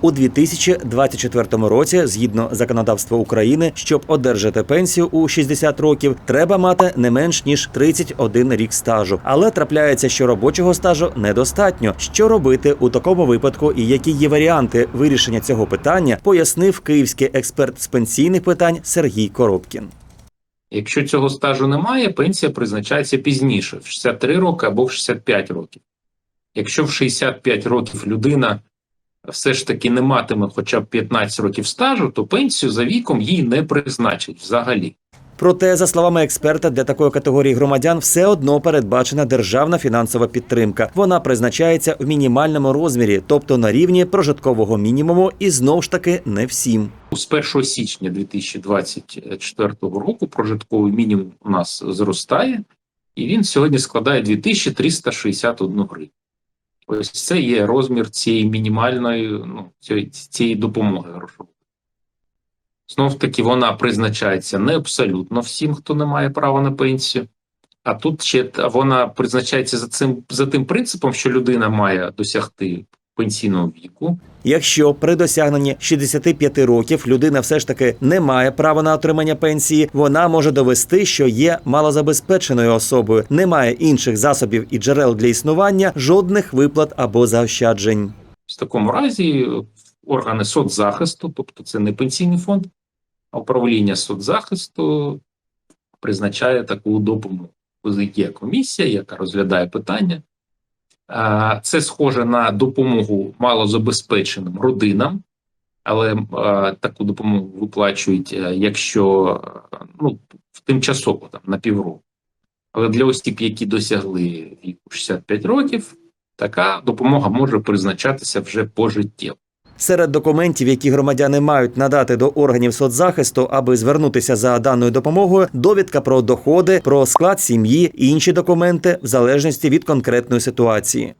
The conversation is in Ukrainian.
У 2024 році, згідно законодавства України, щоб одержати пенсію у 60 років, треба мати не менш ніж 31 рік стажу. Але трапляється, що робочого стажу недостатньо. Що робити у такому випадку і які є варіанти вирішення цього питання, пояснив київський експерт з пенсійних питань Сергій Коробкін. Якщо цього стажу немає, пенсія призначається пізніше, в 63 роки або в 65 років. Якщо в 65 років людина все ж таки не матиме хоча б 15 років стажу, то пенсію за віком їй не призначать взагалі. Проте, за словами експерта, для такої категорії громадян все одно передбачена державна фінансова підтримка. Вона призначається в мінімальному розмірі, тобто на рівні прожиткового мінімуму, і знов ж таки не всім. З 1 січня 2024 року прожитковий мінімум у нас зростає, і він сьогодні складає 2361 гривню. Ось це є розмір цієї мінімальної ну, цієї, цієї допомоги грошової. Знов таки вона призначається не абсолютно всім, хто не має права на пенсію. А тут ще вона призначається за цим за тим принципом, що людина має досягти пенсійного віку, Якщо при досягненні 65 років людина все ж таки не має права на отримання пенсії, вона може довести, що є малозабезпеченою особою, не має інших засобів і джерел для існування, жодних виплат або заощаджень. В такому разі органи соцзахисту, тобто це не пенсійний фонд, а управління соцзахисту призначає таку допомогу. Є комісія, яка розглядає питання. А, Це схоже на допомогу малозабезпеченим родинам, але таку допомогу виплачують, е, якщо е, ну, тимчасово там, на півроку. Але для осіб, які досягли віку 65 років, така допомога може призначатися вже пожиттєво. Серед документів, які громадяни мають надати до органів соцзахисту, аби звернутися за даною допомогою, довідка про доходи, про склад сім'ї інші документи в залежності від конкретної ситуації.